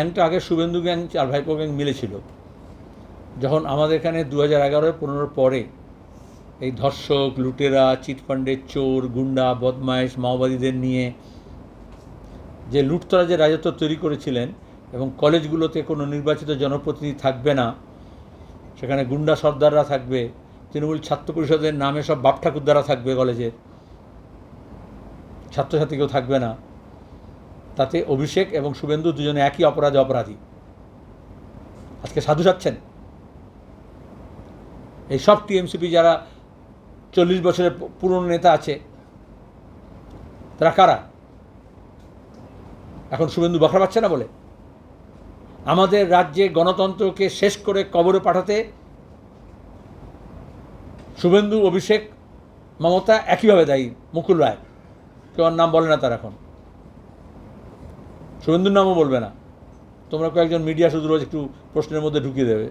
গ্যাংটা আগে শুভেন্দু গ্যাং চার ভাইপো গ্যাং মিলেছিল। যখন আমাদের এখানে দু হাজার এগারোয় পনেরোর পরে এই ধর্ষক, লুটেরা চিটফান্ডের চোর, গুন্ডা বদমাইশ মাওবাদীদের নিয়ে যে লুটতরা যে রাজত্ব তৈরি করেছিলেন এবং কলেজগুলোতে কোনো নির্বাচিত জনপ্রতিনিধি থাকবে না, সেখানে গুন্ডা সর্দাররা থাকবে, তৃণমূল ছাত্র পরিষদের নামে সব বাপ ঠাকুরদারা থাকবে কলেজের ছাত্রছাত্রী কেউ থাকবে না। তাতে অভিষেক এবং শুভেন্দু দুজনে একই অপরাধে অপরাধী। আজকে সাধু যাচ্ছেন এই সব টিএমসিপি যারা চল্লিশ বছরের পুরনো নেতা আছে, তারা কারা? এখন শুভেন্দু বখরা পাচ্ছে না বলে? আমাদের রাজ্যে গণতন্ত্রকে শেষ করে কবরে পাঠাতে শুভেন্দু, অভিষেক, মমতা একইভাবে দায়ী, মুকুল রায়। কেউ নাম বলে না তার এখন। শুভেন্দুর নামও বলবে না। তোমরা কয়েকজন মিডিয়া শুধু রোজ একটু প্রশ্নের মধ্যে ঢুকিয়ে দেবে।